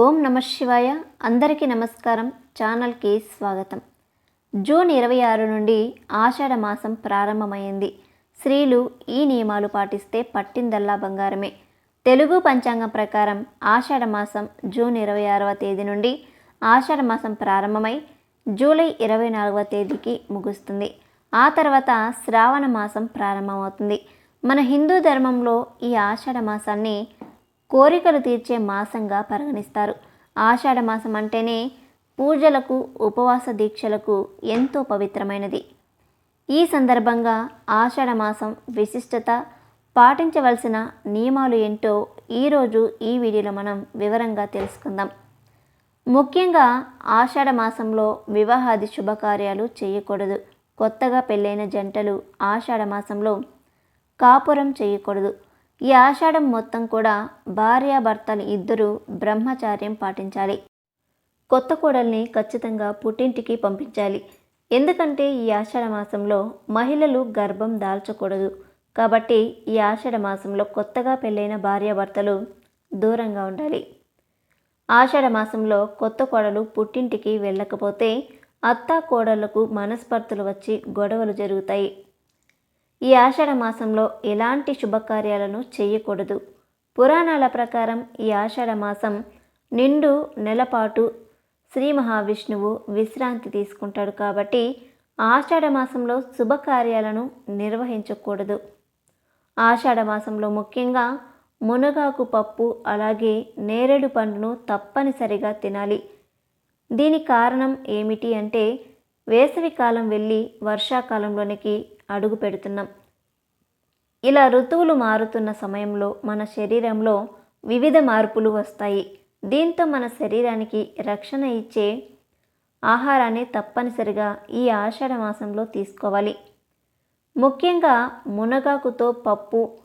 ఓం నమ శివాయ. అందరికీ నమస్కారం. ఛానల్కి స్వాగతం. జూన్ ఇరవై ఆరు నుండి ఆషాఢ మాసం ప్రారంభమైంది. స్త్రీలు ఈ నియమాలు పాటిస్తే పట్టిందల్లా బంగారమే. తెలుగు పంచాంగం ప్రకారం ఆషాఢ మాసం జూన్ ఇరవై ఆరవ తేదీ నుండి ఆషాఢ మాసం ప్రారంభమై జూలై ఇరవై నాలుగవ తేదీకి ముగుస్తుంది. ఆ తర్వాత శ్రావణ మాసం ప్రారంభమవుతుంది. మన హిందూ ధర్మంలో ఈ ఆషాఢ మాసాన్ని కోరికలు తీర్చే మాసంగా పరిగణిస్తారు. ఆషాఢ మాసం అంటేనే పూజలకు ఉపవాస దీక్షలకు ఎంతో పవిత్రమైనది. ఈ సందర్భంగా ఆషాఢ మాసం విశిష్టత పాటించవలసిన నియమాలు ఏంటో ఈరోజు ఈ వీడియోలో మనం వివరంగా తెలుసుకుందాం. ముఖ్యంగా ఆషాఢ మాసంలో వివాహాది శుభకార్యాలు చేయకూడదు. కొత్తగా పెళ్ళైన జంటలు ఆషాఢ మాసంలో కాపురం చేయకూడదు. ఈ ఆషాఢం మొత్తం కూడా భార్యాభర్తలు ఇద్దరూ బ్రహ్మచార్యం పాటించాలి. కొత్త కోడల్ని ఖచ్చితంగా పుట్టింటికి పంపించాలి. ఎందుకంటే ఈ ఆషాఢ మాసంలో మహిళలు గర్భం దాల్చకూడదు. కాబట్టి ఈ ఆషాఢ మాసంలో కొత్తగా పెళ్ళైన భార్యాభర్తలు దూరంగా ఉండాలి. ఆషాఢ మాసంలో కొత్త కోడలు పుట్టింటికి వెళ్ళకపోతే అత్తా కోడళ్ళకు మనస్పర్ధలు వచ్చి గొడవలు జరుగుతాయి. ఈ ఆషాఢ మాసంలో ఎలాంటి శుభకార్యాలను చేయకూడదు. పురాణాల ప్రకారం ఈ ఆషాఢ మాసం నిండు నెలపాటు శ్రీ మహావిష్ణువు విశ్రాంతి తీసుకుంటాడు కాబట్టి ఆషాఢ మాసంలో శుభకార్యాలను నిర్వహించకూడదు. ఆషాఢ మాసంలో ముఖ్యంగా మునగాకు పప్పు అలాగే నేరేడు పండును తప్పనిసరిగా తినాలి. దీని కారణం ఏమిటి అంటే వేసవి కాలం వెళ్ళి వర్షాకాలంలోనికి అడుగు పెడుతున్నాం. ఇలా ఋతువులు మారుతున్న సమయంలో మన శరీరంలో వివిధ మార్పులు వస్తాయి. దీంతో మన శరీరానికి రక్షణ ఇచ్చే ఆహారాన్ని తప్పనిసరిగా ఈ ఆషాఢ మాసంలో తీసుకోవాలి. ముఖ్యంగా మునగాకుతో పప్పు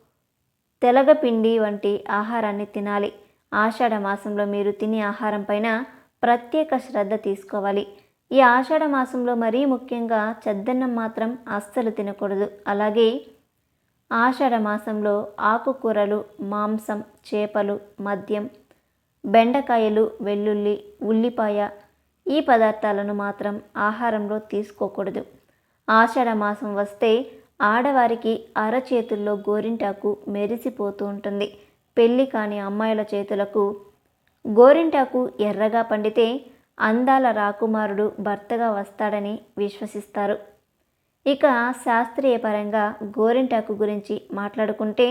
తెలగపిండి వంటి ఆహారాన్ని తినాలి. ఆషాఢ మాసంలో మీరు తినే ఆహారం పైన ప్రత్యేక శ్రద్ధ తీసుకోవాలి. ఈ ఆషాఢ మాసంలో మరీ ముఖ్యంగా చెద్దన్నం మాత్రం అస్సలు తినకూడదు. అలాగే ఆషాఢ మాసంలో ఆకుకూరలు మాంసం చేపలు మద్యం బెండకాయలు వెల్లుల్లి ఉల్లిపాయ ఈ పదార్థాలను మాత్రం ఆహారంలో తీసుకోకూడదు. ఆషాఢ మాసం వస్తే ఆడవారికి అరచేతుల్లో గోరింటాకు మెరిసిపోతూ ఉంటుంది. పెళ్ళి కాని అమ్మాయిల చేతులకు గోరింటాకు ఎర్రగా పండితే అందాల రాకుమారుడు భర్తగా వస్తాడని విశ్వసిస్తారు. ఇక శాస్త్రీయ పరంగా గోరింటాకు గురించి మాట్లాడుకుంటే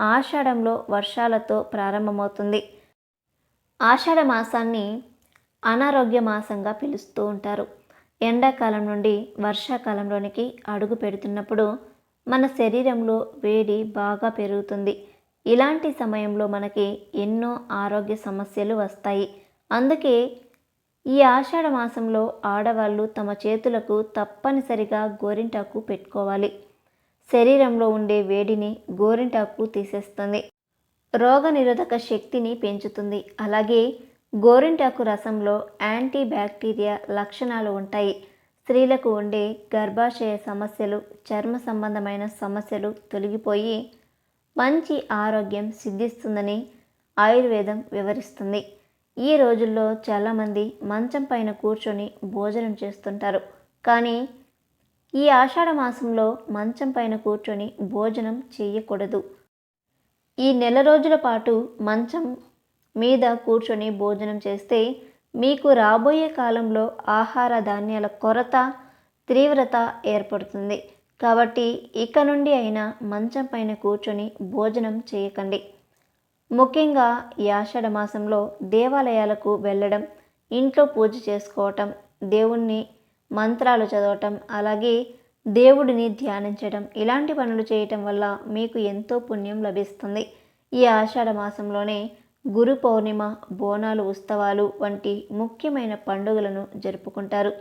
ఆషాఢంలో వర్షాలతో ప్రారంభమవుతుంది. ఆషాఢ మాసాన్ని అనారోగ్య మాసంగా పిలుస్తూ ఉంటారు. ఎండాకాలం నుండి వర్షాకాలంలోనికి అడుగు పెడుతున్నప్పుడు మన శరీరంలో వేడి బాగా పెరుగుతుంది. ఇలాంటి సమయంలో మనకి ఎన్నో ఆరోగ్య సమస్యలు వస్తాయి. అందుకే ఈ ఆషాఢ మాసంలో ఆడవాళ్ళు తమ చేతులకు తప్పనిసరిగా గోరింటాకు పెట్టుకోవాలి. శరీరంలో ఉండే వేడిని గోరింటాకు తీసేస్తుంది. రోగనిరోధక శక్తిని పెంచుతుంది. అలాగే గోరింటాకు రసంలో యాంటీ బ్యాక్టీరియా లక్షణాలు ఉంటాయి. స్త్రీలకు ఉండే గర్భాశయ సమస్యలు చర్మ సంబంధమైన సమస్యలు తొలగిపోయి మంచి ఆరోగ్యం సిద్ధిస్తుందని ఆయుర్వేదం వివరిస్తుంది. ఈ రోజుల్లో చాలామంది మంచం పైన కూర్చొని భోజనం చేస్తుంటారు. కానీ ఈ ఆషాఢ మాసంలో మంచం పైన కూర్చొని భోజనం చేయకూడదు. ఈ నెల రోజుల పాటు మంచం మీద కూర్చొని భోజనం చేస్తే మీకు రాబోయే కాలంలో ఆహార ధాన్యాల కొరత తీవ్రత ఏర్పడుతుంది. కాబట్టి ఇక నుండి అయినా మంచం పైన కూర్చొని భోజనం చేయకండి. ముఖ్యంగా ఈ ఆషాఢ మాసంలో దేవాలయాలకు వెళ్ళడం ఇంట్లో పూజ చేసుకోవటం దేవుణ్ణి మంత్రాలు చదవటం అలాగే దేవుడిని ధ్యానించడం ఇలాంటి పనులు చేయటం వల్ల మీకు ఎంతో పుణ్యం లభిస్తుంది. ఈ ఆషాఢ మాసంలోనే గురు పౌర్ణిమ బోనాలు ఉత్సవాలు వంటి ముఖ్యమైన పండుగలను జరుపుకుంటారు.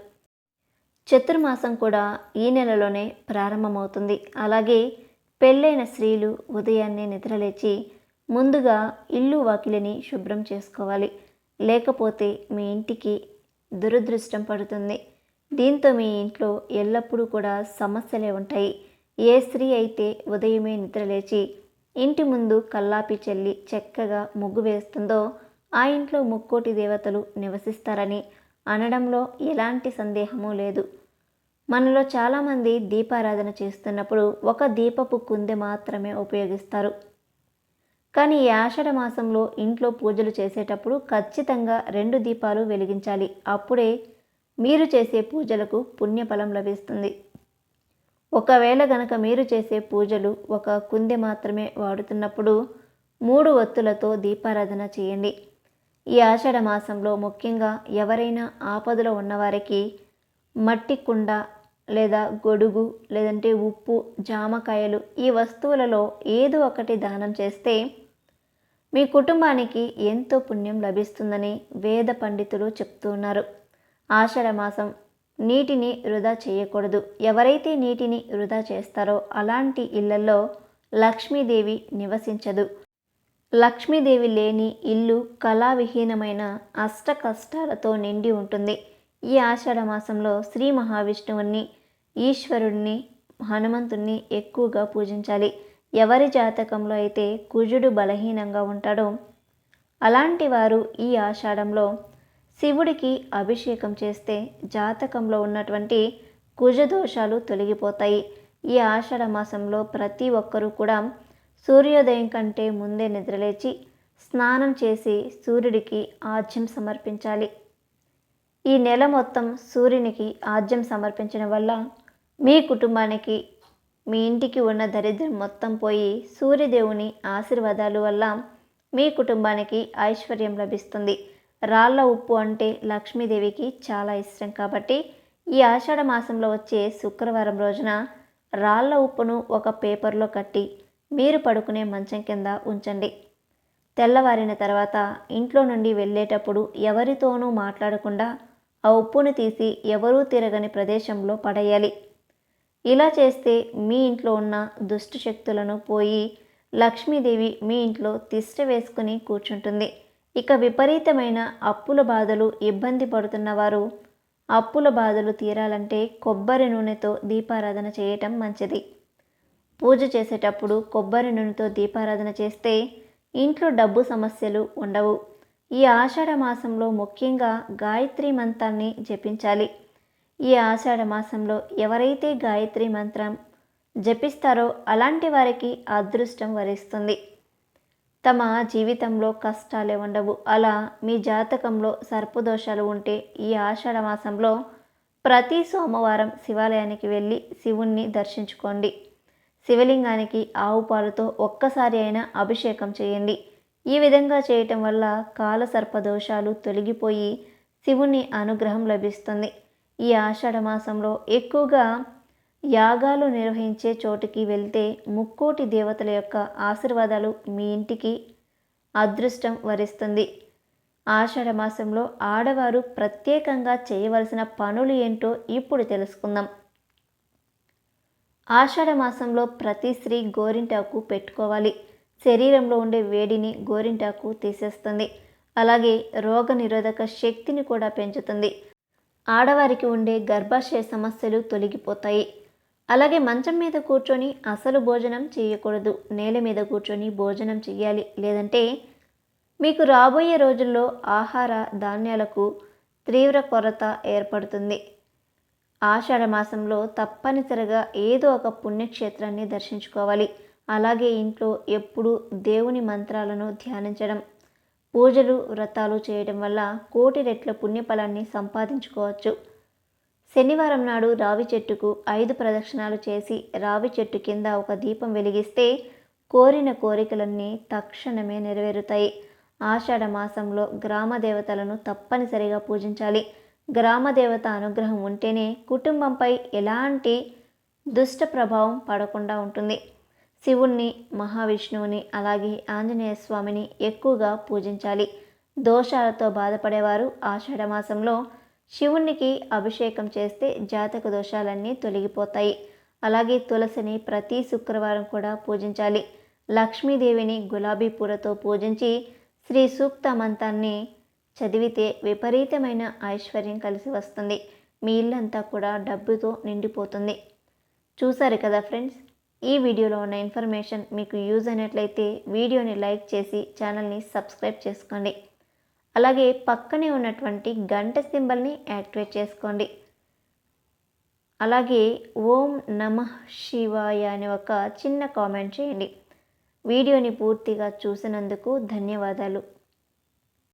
చతుర్మాసం కూడా ఈ నెలలోనే ప్రారంభమవుతుంది. అలాగే పెళ్ళైన స్త్రీలు ఉదయాన్నే నిద్రలేచి ముందుగా ఇల్లు వాకిలిని శుభ్రం చేసుకోవాలి. లేకపోతే మీ ఇంటికి దురదృష్టం పడుతుంది. దీంతో మీ ఇంట్లో ఎల్లప్పుడూ కూడా సమస్యలే ఉంటాయి. ఏ స్త్రీ అయితే ఉదయమే నిద్రలేచి ఇంటి ముందు కల్లాపి చల్లి చక్కగా ముగ్గు వేస్తుందో ఆ ఇంట్లో ముక్కోటి దేవతలు నివసిస్తారని అనడంలో ఎలాంటి సందేహము లేదు. మనలో చాలామంది దీపారాధన చేస్తున్నప్పుడు ఒక దీపపు కుందె మాత్రమే ఉపయోగిస్తారు. కానీ ఈ ఆషాఢ మాసంలో ఇంట్లో పూజలు చేసేటప్పుడు ఖచ్చితంగా రెండు దీపాలు వెలిగించాలి. అప్పుడే మీరు చేసే పూజలకు పుణ్యఫలం లభిస్తుంది. ఒకవేళ గనక మీరు చేసే పూజలు ఒక కుందె మాత్రమే వాడుతున్నప్పుడు మూడు ఒత్తులతో దీపారాధన చేయండి. ఈ ఆషాఢ మాసంలో ముఖ్యంగా ఎవరైనా ఆపదలో ఉన్నవారికి మట్టి కుండ లేదా గొడుగు లేదంటే ఉప్పు జామకాయలు ఈ వస్తువులలో ఏదో ఒకటి దానం చేస్తే మీ కుటుంబానికి ఎంతో పుణ్యం లభిస్తుందని వేద పండితులు చెప్తున్నారు ఆషాఢ మాసం నీటిని వృధా చేయకూడదు. ఎవరైతే నీటిని వృధా చేస్తారో అలాంటి ఇళ్ళలో లక్ష్మీదేవి నివసించదు. లక్ష్మీదేవి లేని ఇల్లు కళావిహీనమైన అష్ట కష్టాలతో నిండి ఉంటుంది. ఈ ఆషాఢ మాసంలో శ్రీ మహావిష్ణువుని ఈశ్వరుణ్ణి హనుమంతుణ్ణి ఎక్కువగా పూజించాలి. ఎవరి జాతకంలో అయితే కుజుడు బలహీనంగా ఉంటాడో అలాంటి వారు ఈ ఆషాఢంలో శివుడికి అభిషేకం చేస్తే జాతకంలో ఉన్నటువంటి కుజదోషాలు తొలగిపోతాయి. ఈ ఆషాఢ మాసంలో ప్రతి ఒక్కరూ కూడా సూర్యోదయం కంటే ముందే నిద్రలేచి స్నానం చేసి సూర్యుడికి ఆజ్యం సమర్పించాలి. ఈ నెల మొత్తం సూర్యునికి ఆజ్యం సమర్పించడం వల్ల మీ కుటుంబానికి మీ ఇంటికి ఉన్న దరిద్రం మొత్తం పోయి సూర్యదేవుని ఆశీర్వాదాలు వల్ల మీ కుటుంబానికి ఐశ్వర్యం లభిస్తుంది. రాళ్ళ ఉప్పు అంటే లక్ష్మీదేవికి చాలా ఇష్టం కాబట్టి ఈ ఆషాఢ మాసంలో వచ్చే శుక్రవారం రోజున రాళ్ళ ఉప్పును ఒక పేపర్లో కట్టి మీరు పడుకునే మంచం కింద ఉంచండి. తెల్లవారిన తర్వాత ఇంట్లో నుండి వెళ్ళేటప్పుడు ఎవరితోనూ మాట్లాడకుండా ఆ ఉప్పును తీసి ఎవరూ తిరగని ప్రదేశంలో పడేయాలి. ఇలా చేస్తే మీ ఇంట్లో ఉన్న దుష్ట శక్తులను పోయి లక్ష్మీదేవి మీ ఇంట్లో తిష్ట వేసుకుని కూర్చుంటుంది. ఇక విపరీతమైన అప్పుల బాధలు ఇబ్బంది పడుతున్నవారు అప్పుల బాధలు తీరాలంటే కొబ్బరి నూనెతో దీపారాధన చేయటం మంచిది. పూజ చేసేటప్పుడు కొబ్బరి నూనెతో దీపారాధన చేస్తే ఇంట్లో డబ్బు సమస్యలు ఉండవు. ఈ ఆషాఢ మాసంలో ముఖ్యంగా గాయత్రి మంత్రాన్ని జపించాలి. ఈ ఆషాఢ మాసంలో ఎవరైతే గాయత్రి మంత్రం జపిస్తారో అలాంటి వారికి అదృష్టం వరిస్తుంది. తమ జీవితంలో కష్టాలే ఉండవు. అలా మీ జాతకంలో సర్పదోషాలు ఉంటే ఈ ఆషాఢ మాసంలో ప్రతి సోమవారం శివాలయానికి వెళ్ళి శివుణ్ణి దర్శించుకోండి. శివలింగానికి ఆవు పాలతో ఒక్కసారి అయినా అభిషేకం చేయండి. ఈ విధంగా చేయటం వల్ల కాల సర్పదోషాలు తొలగిపోయి శివుని అనుగ్రహం లభిస్తుంది. ఈ ఆషాఢ మాసంలో ఎక్కువగా యాగాలు నిర్వహించే చోటుకి వెళ్తే ముక్కోటి దేవతల యొక్క ఆశీర్వాదాలు మీ ఇంటికి అదృష్టం వరిస్తుంది. ఆషాఢ మాసంలో ఆడవారు ప్రత్యేకంగా చేయవలసిన పనులు ఏంటో ఇప్పుడు తెలుసుకుందాం. ఆషాఢ మాసంలో ప్రతి స్త్రీ గోరింటాకు పెట్టుకోవాలి. శరీరంలో ఉండే వేడిని గోరింటాకు తీసేస్తుంది. అలాగే రోగ నిరోధక శక్తిని కూడా పెంచుతుంది. ఆడవారికి ఉండే గర్భాశయ సమస్యలు తొలగిపోతాయి. అలాగే మంచం మీద కూర్చొని అసలు భోజనం చేయకూడదు. నేల మీద కూర్చొని భోజనం చేయాలి లేదంటే మీకు రాబోయే రోజుల్లో ఆహార ధాన్యాలకు తీవ్ర కొరత ఏర్పడుతుంది. ఆషాఢ మాసంలో తప్పనిసరిగా ఏదో ఒక పుణ్యక్షేత్రాన్ని దర్శించుకోవాలి. అలాగే ఇంట్లో ఎప్పుడూ దేవుని మంత్రాలను ధ్యానించడం. పూజలు వ్రతాలు చేయడం వల్ల కోటి రెట్ల పుణ్యఫలాన్ని సంపాదించుకోవచ్చు. శనివారం నాడు రావి చెట్టుకు ఐదు ప్రదక్షిణాలు చేసి రావి చెట్టు కింద ఒక దీపం వెలిగిస్తే కోరిన కోరికలన్నీ తక్షణమే నెరవేరుతాయి. ఆషాఢ మాసంలో గ్రామ దేవతలను తప్పనిసరిగా పూజించాలి. గ్రామ దేవత అనుగ్రహం ఉంటేనే కుటుంబంపై ఎలాంటి దుష్ట ప్రభావం పడకుండా ఉంటుంది. శివుణ్ణి మహావిష్ణువుని అలాగే ఆంజనేయ స్వామిని ఎక్కువగా పూజించాలి. దోషాలతో బాధపడేవారు ఆషాఢమాసంలో శివునికి అభిషేకం చేస్తే జాతక దోషాలన్నీ తొలగిపోతాయి. అలాగే తులసిని ప్రతి శుక్రవారం కూడా పూజించాలి. లక్ష్మీదేవిని గులాబీ పూలతో పూజించి శ్రీ సూక్త మంతాన్ని చదివితే విపరీతమైన ఐశ్వర్యం కలిసి వస్తుంది. మీ ఇల్లంతా కూడా డబ్బుతో నిండిపోతుంది. చూసారు కదా ఫ్రెండ్స్? ఈ వీడియోలో ఉన్న ఇన్ఫర్మేషన్ మీకు యూజ్ అయినట్లయితే వీడియోని లైక్ చేసి ఛానల్ని సబ్స్క్రైబ్ చేసుకోండి. అలాగే పక్కనే ఉన్నటువంటి గంట సింబల్ని యాక్టివేట్ చేసుకోండి. అలాగే ఓం నమ శివాయ అని ఒక చిన్న కామెంట్ చేయండి. వీడియోని పూర్తిగా చూసినందుకు ధన్యవాదాలు.